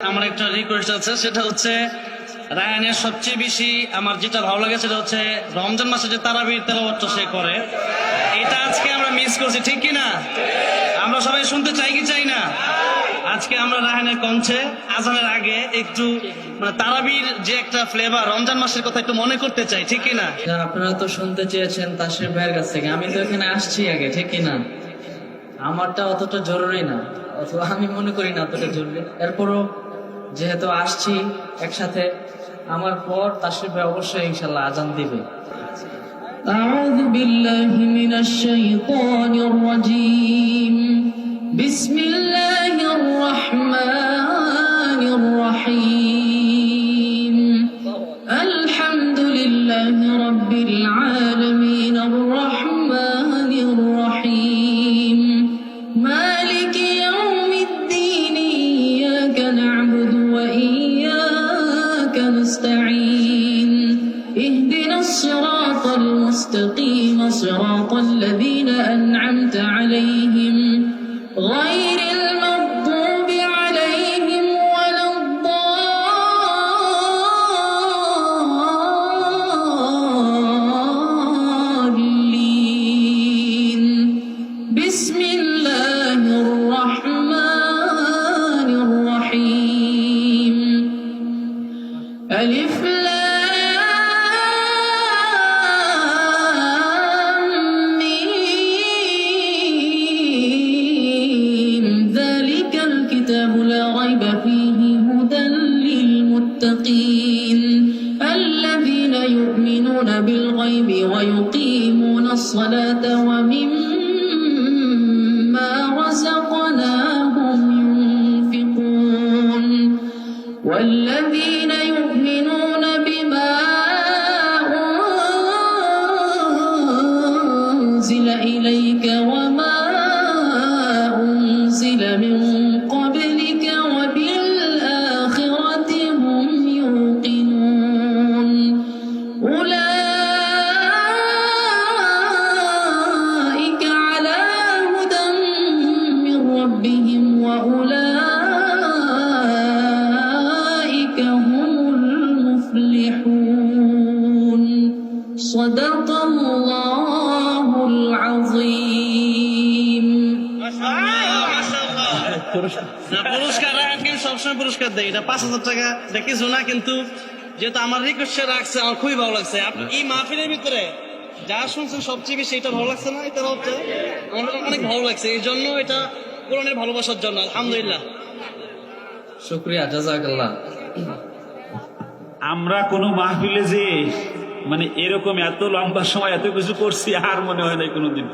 আমার একটা রিকোয়েস্ট আছে সেটা হচ্ছে রায়ানের সবচেয়ে বেশি আমার যেটা ভালো লাগে সেটা হচ্ছে রমজান মাসে যে তারাবির তেলাওয়াতটা সে করে এটা আজকে আমরা মিস করছি ঠিক কি না? আমরা সবাই শুনতে চাই কি চাই না? আজকে আমরা রায়হানের কঞ্চে আজানের আগে একটু মানে তারাবির যে একটা ফ্লেভার রমজান মাসের কথা একটু মনে করতে চাই ঠিক কি না, আপনারা তো শুনতে চেয়েছেন তাসের ভাইয়ের কাছ থেকে আমি তো এখানে আসছি আগে ঠিক কি না? আমারটা অতটা জরুরি না অথবা আমি মনে করি না অতটা জরুরি। এরপরও যেহেতু আসছি একসাথে আমার পর তাসের ভাই অবশ্যই ইনশাল্লাহ আজান দিবে أعوذ بالله من الشيطان الرجيم بسم الله الرحمن الرحيم الحمد لله رب العالمين اهدنا الصراط المستقيم صراط الذين أنعمت عليهم غير المغضوب পুরস্কার কিন্তু সবসময় পুরস্কার দেয় এটা পাঁচ হাজার টাকা না কিন্তু যেহেতু আমার রিকোয়েস্ট রাখছে আমার খুবই ভালো লাগছে। আপনি এই মাহফিলের ভিতরে যা শুনছেন সবচেয়ে বেশি এটা ভালো লাগছে না? এটা হচ্ছে আমার অনেক ভালো লাগছে। এই জন্য এটা কোরআনের ভালোবাসার জন্য আলহামদুলিল্লাহ। শুক্রিয়া জাজাকাল্লাহ। আমরা কোনো মাহফিলে যে মানে এরকম এত লম্বা সময় এত কিছু করছি আর মনে হয় না কোনোদিন।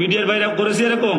মিডিয়ার বাইরে করেছি এরকম?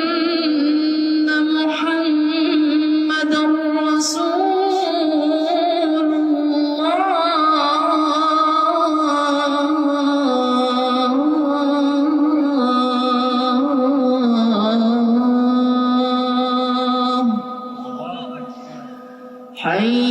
は。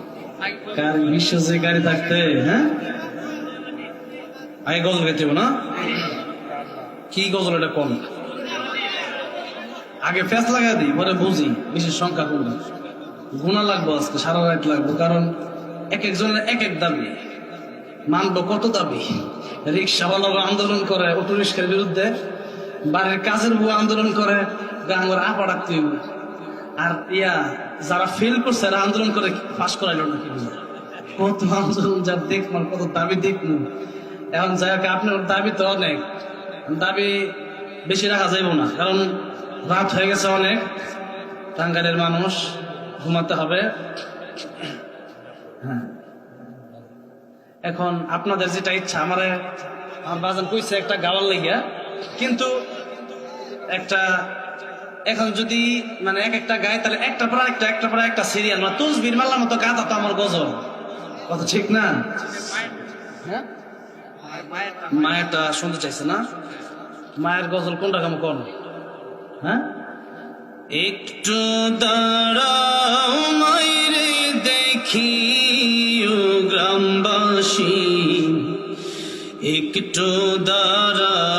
গাড়ি বিশ্ব যে গাড়ি থাকতে হ্যাঁ? আগে গজল গাইতে না? কি গজল এটা কোন? আগে ফেস লাগাই দিই, পরে বুঝি, বিশেষ সংখ্যা গুণা লাগবো আজকে, সারা রাত লাগবো, কারণ এক একজনের এক এক দাবি। মানবো কত দাবি? রিক্সাওয়ালারা আন্দোলন করে অটো রিক্সার বিরুদ্ধে। বাড়ির কাজের বউ আন্দোলন করে, গাঙ্গর আপা আর ইয়া যারা ফেল করছে, এরা আন্দোলন করে পাশ করাইলো না কত আন্দোলন, যা দেখলাম কত দাবি দেখলাম এখন যাই হোক, আপনার দাবি তো অনেক। দাবি বেশি রাখা যাইব না, কারণ রাত হয়ে গেছে অনেক। টাঙ্গারের মানুষ ঘুমাতে হবে। হ্যাঁ। এখন আপনাদের যেটা ইচ্ছা, আমার আমার বাজান কইছে একটা গাওয়ার লাগিয়া। কিন্তু একটা এখন যদি মানে এক একটা গায়ে, তাহলে একটা পর একটা একটা পর একটা সিরিয়াল মানে তুলসবির মাল্লার মতো গাদা তো আমার গজল। কথা ঠিক না? হ্যাঁ? মায়েরটা শুনতে চাইছে না? মায়ের গজল কোনটা কেমন কোন? হ্যাঁ? একটু দাঁড়াও মাইরে দেখি গ্রামবাসী। একটু দাঁড়াও মা